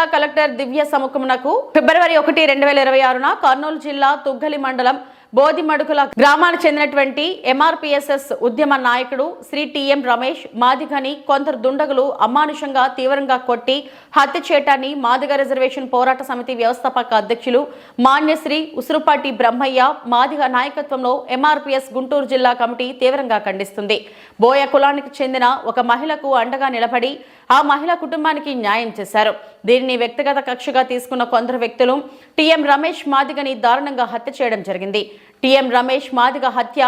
జిల్లా కలెక్టర్ దివ్య సముఖమునకు ఫిబ్రవరి ఒకటి రెండు వేల ఇరవై ఆరున కర్నూలు జిల్లా తుగ్గలి మండలం బోదిమడుకుల గ్రామానికి చెందినటువంటి ఎంఆర్పిఎస్ఎస్ ఉద్యమ నాయకుడు శ్రీ టిఎం రమేష్ మాదిగని కొందరు దుండగులు అమానుషంగా తీవ్రంగా కొట్టి హత్య చేయటాన్ని మాదిగ రిజర్వేషన్ పోరాట సమితి వ్యవస్థాపక అధ్యక్షులు మాన్యశ్రీ ఉసురుపాటి బ్రహ్మయ్య మాదిగ నాయకత్వంలో ఎంఆర్పిఎస్ గుంటూరు జిల్లా కమిటీ తీవ్రంగా ఖండిస్తుంది. బోయ కులానికి చెందిన ఒక మహిళకు అండగా నిలబడి ఆ మహిళ కుటుంబానికి న్యాయం చేశారు. దీనిని వ్యక్తిగత కక్షగా తీసుకున్న కొందరు వ్యక్తులు టీఎం రమేష్ మాదిగని దారుణంగా హత్య చేయడం జరిగింది. టిఎం రమేష్ మాదిగ హత్య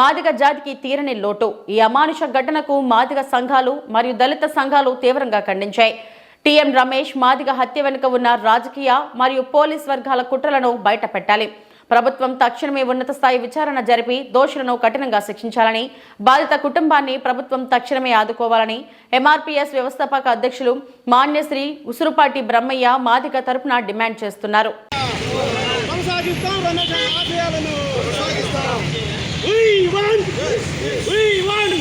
మాదిగ జాతికి తీరని లోటు. ఈ అమానుష ఘటనకు మాదిగ సంఘాలు మరియు దళిత సంఘాలు తీవ్రంగా ఖండించాయి. టీఎం రమేష్ మాదిగ హత్య వెనుక ఉన్న రాజకీయ మరియు పోలీస్ వర్గాల కుట్రలను బయటపెట్టాలి. ప్రభుత్వం తక్షణమే ఉన్నత స్థాయి విచారణ జరిపి దోషులను కఠినంగా శిక్షించాలని బాధిత కుటుంబాన్ని ప్రభుత్వం తక్షణమే ఆదుకోవాలని ఎంఆర్పీఎస్ వ్యవస్థాపక అధ్యక్షులు మాన్యశ్రీ ఉసురుపాటి బ్రహ్మయ్య మాదిక తరపున డిమాండ్ చేస్తున్నారు. కుటుంబాన్ని ప్రభుత్వం వెంటనే ఆశయాలను We want! We want!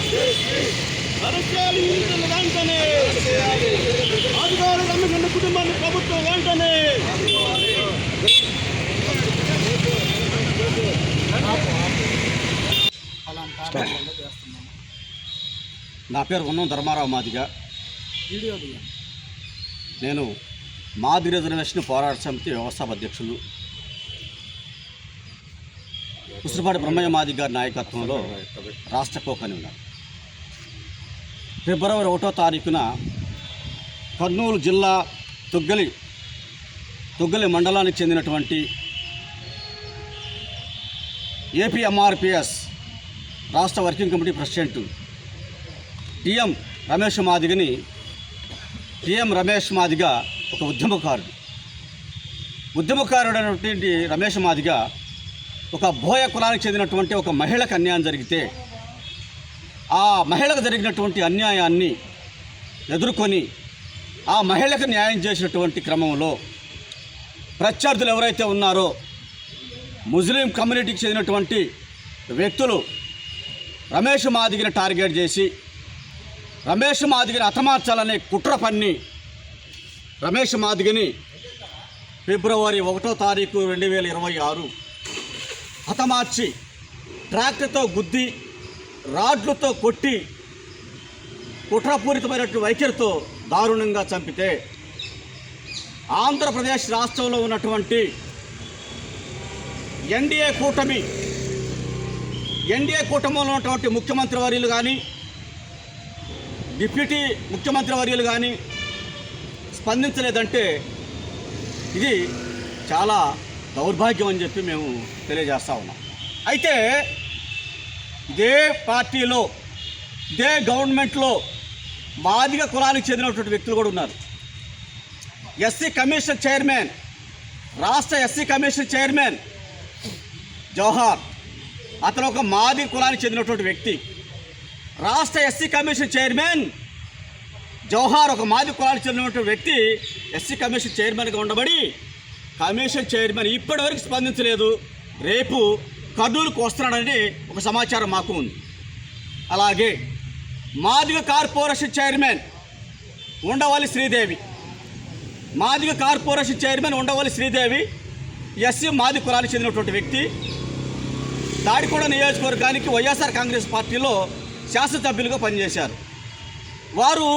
అరెస్టాలు ఇంటిని వెంటనే అధికారులు రమేష్ అన్న కుటుంబాన్ని ప్రభుత్వం వెంటనే నా పేరు ఉన్నం ధర్మారావు మాదిగ. నేను మాది రిజర్వేషన్ పోరాట సమితి వ్యవస్థాప అధ్యక్షులు. కుసురుపాటి బ్రహ్మయ్య మాది గారి నాయకత్వంలో రాష్ట్ర కోకని ఉన్నారు ఫిబ్రవరి ఒకటో తారీఖున కర్నూలు జిల్లా తుగ్గలి తుగ్గలి మండలానికి చెందినటువంటి ఏపీఎంఆర్పిఎస్ రాష్ట్ర working committee president TM Ramesh మాదిగని TM Ramesh Madiga ఒక ఉద్యమకారుడు. ఉద్యమకారుడైనటువంటి రమేష్ మాదిగ ఒక బోయ కులానికి చెందినటువంటి ఒక మహిళకు అన్యాయం జరిగితే ఆ మహిళకు జరిగినటువంటి అన్యాయాన్ని ఎదుర్కొని ఆ మహిళకు న్యాయం చేసినటువంటి క్రమంలో ప్రత్యర్థులు ఎవరైతే ఉన్నారో ముస్లిం కమ్యూనిటీకి చెందినటువంటి వ్యక్తులు రమేష్ మాదిగిని టార్గెట్ చేసి రమేష్ మాదిగిని హతమార్చాలనే కుట్ర పన్ని రమేష్ మాదిగిని ఫిబ్రవరి ఒకటో తారీఖు రెండు వేల ఇరవై ఆరు హతమార్చి ట్రాక్టర్తో గుద్ది రాడ్లతో కొట్టి కుట్రపూరితమైనటువంటి వైఖరితో దారుణంగా చంపితే ఆంధ్రప్రదేశ్ రాష్ట్రంలో ఉన్నటువంటి ఎన్డీఏ కూటమి ఎన్డీఏ కూటమిలో ఉన్నటువంటి ముఖ్యమంత్రి వర్యులు కానీ డిప్యూటీ ముఖ్యమంత్రి వర్యులు కానీ స్పందించలేదంటే ఇది చాలా దౌర్భాగ్యం అని చెప్పి మేము తెలియజేస్తా ఉన్నాం. అయితే ఇదే పార్టీలో ఇదే గవర్నమెంట్లో మాదిగ కులానికి చెందినటువంటి వ్యక్తులు కూడా ఉన్నారు. ఎస్సీ కమిషన్ చైర్మన్ రాష్ట్ర ఎస్సీ కమిషన్ చైర్మన్ జవహర్ అతను ఒక మాది కులానికి చెందినటువంటి వ్యక్తి. రాష్ట్ర ఎస్సీ కమిషన్ చైర్మన్ జవహర్ ఒక మాది కులానికి చెందినటువంటి వ్యక్తి ఎస్సీ కమిషన్ చైర్మన్గా ఉండబడి కమిషన్ చైర్మన్ ఇప్పటివరకు స్పందించలేదు. రేపు కర్నూలుకు వస్తున్నాడని ఒక సమాచారం మాకు ఉంది. అలాగే Madiga corporation chairman Undavalli Sridevi. Madiga corporation chairman Undavalli Sridevi SC మాది కులానికి చెందినటువంటి వ్యక్తి దాడికొండ నియోజకవర్గానికి వైఎస్ఆర్ కాంగ్రెస్ పార్టీలో శాసనసభ్యులుగా పనిచేశారు. వారు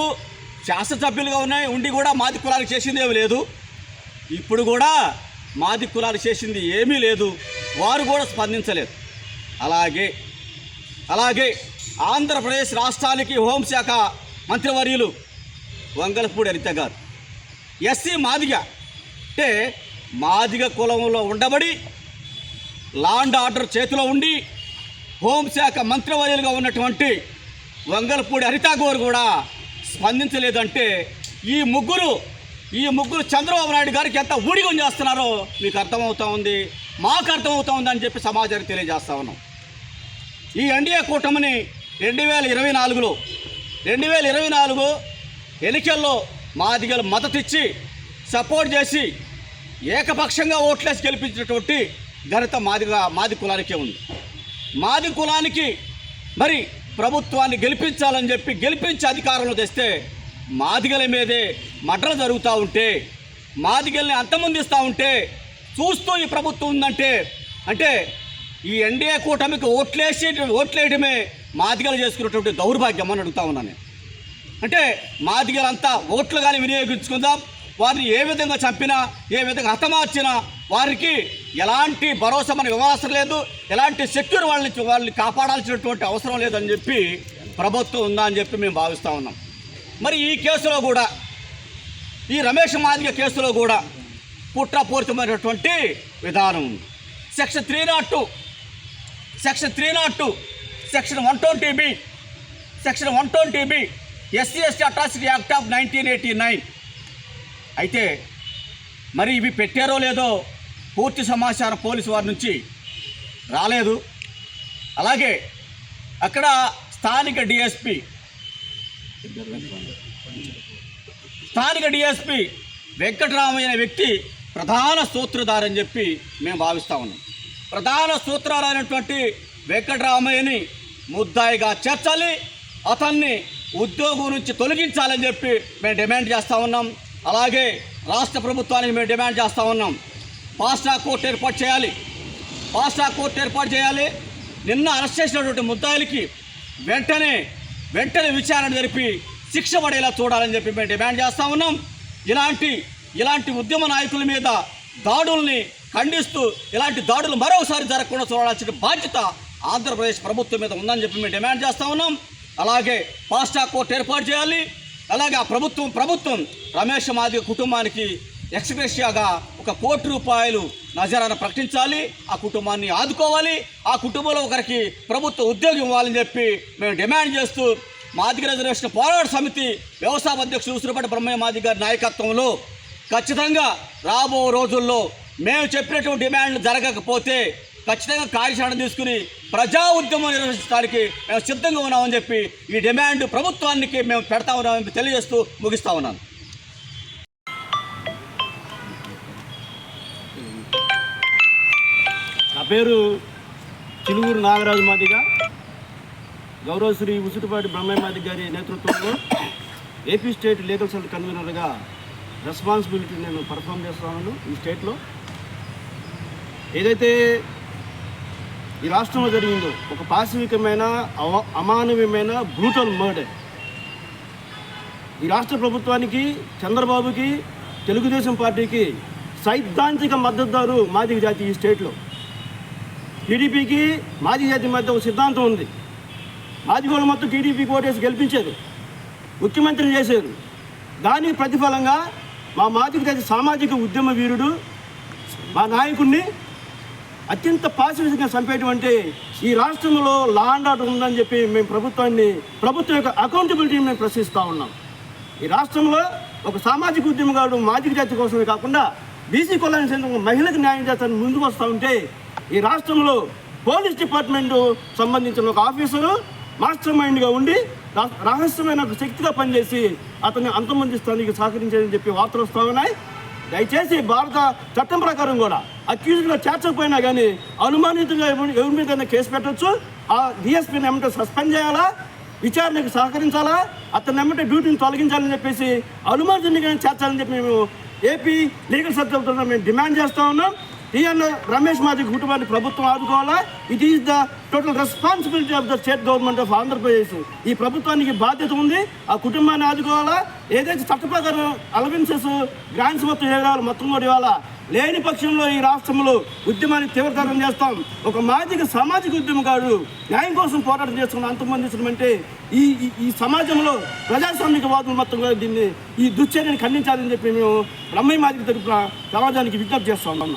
శాసనసభ్యులుగా ఉన్నాయి ఉండి కూడా మాది కులాలకు చేసింది లేదు. ఇప్పుడు కూడా మాది కులాలు చేసింది ఏమీ లేదు. వారు కూడా స్పందించలేదు. అలాగే అలాగే ఆంధ్రప్రదేశ్ రాష్ట్రానికి హోంశాఖ మంత్రివర్యులు వంగలపూడి అనిత గారు. ఎస్సీ మాదిగ అంటే మాదిగ కులంలో ఉండబడి లాండ్ ఆర్డర్ చేతిలో ఉండి హోంశాఖ మంత్రివర్యులుగా ఉన్నటువంటి వంగలపూడి హరితా గోరు కూడా స్పందించలేదంటే ఈ ముగ్గురు ఈ ముగ్గురు చంద్రబాబు నాయుడు గారికి ఎంత ఊడిగం చేస్తున్నారో మీకు అర్థమవుతా ఉంది మాకు అర్థమవుతా ఉంది అని చెప్పి సమాజానికి తెలియజేస్తా ఉన్నాం. ఈ ఎన్డీఏ కూటమిని రెండు వేల ఇరవై నాలుగులో రెండు వేల ఇరవై నాలుగు ఎన్నికల్లో మాదిగలు మద్దతు ఇచ్చి సపోర్ట్ చేసి ఏకపక్షంగా ఓట్లేసి గెలిపించినటువంటి ఘనత మాదిగా మాది కులానికే ఉంది. మాది కులానికి మరి ప్రభుత్వాన్ని గెలిపించాలని చెప్పి గెలిపించి అధికారంలో తెస్తే మాదిగల మీదే మడ్రలు జరుగుతూ ఉంటే మాదిగల్ని అంతమందిస్తూ ఉంటే చూస్తూ ఈ ప్రభుత్వం ఉందంటే అంటే ఈ ఎన్డీఏ కూటమికి ఓట్లేసి ఓట్లేయడమే మాదిగలు చేసుకున్నటువంటి దౌర్భాగ్యం అని అడుగుతా ఉన్నాను అంటే మాదిగలంతా ఓట్లు కానీ వినియోగించుకుందాం వారిని ఏ విధంగా చంపినా ఏ విధంగా హతమార్చినా వారికి ఎలాంటి భరోసా మనకు ఇవ్వాల్సిన లేదు. ఎలాంటి సెక్యూర్ వాళ్ళని వాళ్ళని కాపాడాల్సినటువంటి అవసరం లేదని చెప్పి ప్రభుత్వం ఉందా అని చెప్పి మేము భావిస్తూ ఉన్నాం. మరి ఈ కేసులో కూడా ఈ రమేష్ మాదిగ కేసులో కూడా కుట్రపూరితమైనటువంటి విధానం ఉంది. Section three nought two section three nought two section one twenty B section one twenty B SC ST atrocity act of nineteen eighty nine. అయితే మరి ఇవి పెట్టారో లేదో పూర్తి సమాచారం పోలీసు వారి నుంచి రాలేదు. అలాగే అక్కడ స్థానిక డిఎస్పి స్థానిక డిఎస్పి వెంకటరామయ్య అనే వ్యక్తి ప్రధాన సూత్రధారని చెప్పి మేము భావిస్తా ఉన్నాం. ప్రధాన సూత్రాలైనటువంటి వెంకటరామయ్యని ముద్దాయిగా చేర్చాలి అతన్ని ఉద్యోగం నుంచి తొలగించాలని చెప్పి మేము డిమాండ్ చేస్తూ ఉన్నాం. అలాగే రాష్ట్ర ప్రభుత్వానికి మేము డిమాండ్ చేస్తూ ఉన్నాం. ఫాస్ట్ ట్రాక్ కోర్టు ఏర్పాటు చేయాలి. ఫాస్ట్ ట్రాక్ కోర్టు ఏర్పాటు చేయాలి. నిన్న అరెస్ట్ చేసినటువంటి ముద్దాయిలకి వెంటనే వెంటనే విచారణ జరిపి శిక్ష పడేలా చూడాలని చెప్పి మేము డిమాండ్ చేస్తూ ఉన్నాం. ఇలాంటి ఇలాంటి ఉద్యమ నాయకుల మీద దాడుల్ని ఖండిస్తూ ఇలాంటి దాడులు మరోసారి జరగకుండా చూడాల్సిన బాధ్యత ఆంధ్రప్రదేశ్ ప్రభుత్వం మీద ఉందని చెప్పి మేము డిమాండ్ చేస్తూ ఉన్నాం. అలాగే పాస్టా కోర్ట్ కోర్టు ఏర్పాటు చేయాలి. అలాగే ఆ ప్రభుత్వం ప్రభుత్వం రమేష్ మాది కుటుంబానికి ఎక్స్ప్రెషియాగా ఒక కోటి రూపాయలు నజరాన ప్రకటించాలి ఆ కుటుంబాన్ని ఆదుకోవాలి ఆ కుటుంబంలో ఒకరికి ప్రభుత్వ ఉద్యోగం ఇవ్వాలని చెప్పి మేము డిమాండ్ చేస్తూ మాదిగ రిజర్వేషన్ పోరాట సమితి వ్యవసాయ అధ్యక్షుడు ఉసిరిపట్టి బ్రహ్మయ్య మాదిగ గారి నాయకత్వంలో ఖచ్చితంగా రాబో రోజుల్లో మేము చెప్పినటువంటి డిమాండ్లు జరగకపోతే ఖచ్చితంగా కార్యాచరణ తీసుకుని ప్రజా ఉద్యమం నిర్వహించడానికి మేము సిద్ధంగా ఉన్నామని చెప్పి ఈ డిమాండ్ ప్రభుత్వానికి మేము పెడతా ఉన్నామని తెలియజేస్తూ ముగిస్తా ఉన్నాను. పేరు చిలుగురు నాగరాజు మాదిగ గౌరవ శ్రీ ఉసుటిపాటి బ్రహ్మయ్య మాదిగ గారి నేతృత్వంలో ఏపీ స్టేట్ లీగల్ సెల్ కన్వీనర్గా రెస్పాన్సిబిలిటీ నేను పర్ఫామ్ చేస్తున్నాను ఈ స్టేట్లో. ఏదైతే ఈ రాష్ట్రంలో జరిగిందో ఒక పాశవికమైన అవ అమానవీయమైన బ్రూటల్ మర్డర్ ఈ రాష్ట్ర ప్రభుత్వానికి చంద్రబాబుకి తెలుగుదేశం పార్టీకి సైద్ధాంతిక మద్దతుదారు మాదిగ జాతి ఈ స్టేట్లో. టీడీపీకి మాజీ జాతి మధ్య ఒక సిద్ధాంతం ఉంది. మాదిగోళ్ళు మొత్తం టీడీపీకి ఓటేసి గెలిపించారు. ముఖ్యమంత్రిని చేశారు. దాని ప్రతిఫలంగా మా మాదిగ జాతి సామాజిక ఉద్యమ వీరుడు మా నాయకుడిని అత్యంత పాశవికంగా చంపేటువంటి ఈ రాష్ట్రంలో లా అండ్ ఆర్డర్ ఉందని చెప్పి మేము ప్రభుత్వాన్ని ప్రభుత్వం యొక్క అకౌంటబిలిటీని మేము ప్రశ్నిస్తూ ఉన్నాం. ఈ రాష్ట్రంలో ఒక సామాజిక ఉద్యమగాడు మాదిక జాతి కోసమే కాకుండా బీసీ కులానికి చెందిన ఒక మహిళకు న్యాయం చేస్తాను ముందుకు వస్తూ ఉంటే ఈ రాష్ట్రంలో పోలీస్ డిపార్ట్మెంట్ సంబంధించిన ఒక ఆఫీసరు మాస్టర్ మైండ్గా ఉండి రా- రహస్యమైన ఒక శక్తిగా పనిచేసి అతన్ని అంతమొందిస్తానికి సహకరించాలని చెప్పి వార్తలు వస్తూ ఉన్నాయి. దయచేసి భారత చట్టం ప్రకారం కూడా అక్యూజ్డ్గా చేర్చకపోయినా కానీ అనుమానితంగా ఎవరి మీద కేసు పెట్టొచ్చు. ఆ డిఎస్పీని ఏమంటే సస్పెండ్ చేయాలా? విచారణకు సహకరించాలా? అతను ఏమంటే డ్యూటీని తొలగించాలని చెప్పేసి అనుమానితంగా చేర్చాలని చెప్పి మేము ఏపీ లీగల్ సర్కిల్తో మేము డిమాండ్ చేస్తూ ఉన్నాం. ఈయన రమేష్ మాది కుటుంబాన్ని ప్రభుత్వం ఆదుకోవాలా? It is the total responsibility of the state government of Andhra Pradesh ఈ ప్రభుత్వానికి బాధ్యత ఉంది ఆ కుటుంబాన్ని ఆదుకోవాలా? ఏదైతే చట్ట ప్రకారం అలవెన్సెస్ గ్రాంట్స్ మొత్తం ఇవ్వాలి మొత్తం కూడా ఇవ్వాలా? లేని పక్షంలో ఈ రాష్ట్రంలో ఉద్యమాన్ని తీవ్రతరం చేస్తాం. ఒక మాదిక సామాజిక ఉద్యమకారుడు న్యాయం కోసం పోరాటం చేసుకున్న అంతమందించడమంటే ఈ ఈ- సమాజంలో ప్రజాస్వామిక వాదులు మొత్తం కూడా దీన్ని ఈ దుశ్చర్యని ఖండించాలని చెప్పి మేము రమ్మయ్య మాదిక తరపున సమాజానికి విజ్ఞప్తి చేస్తా ఉన్నాం.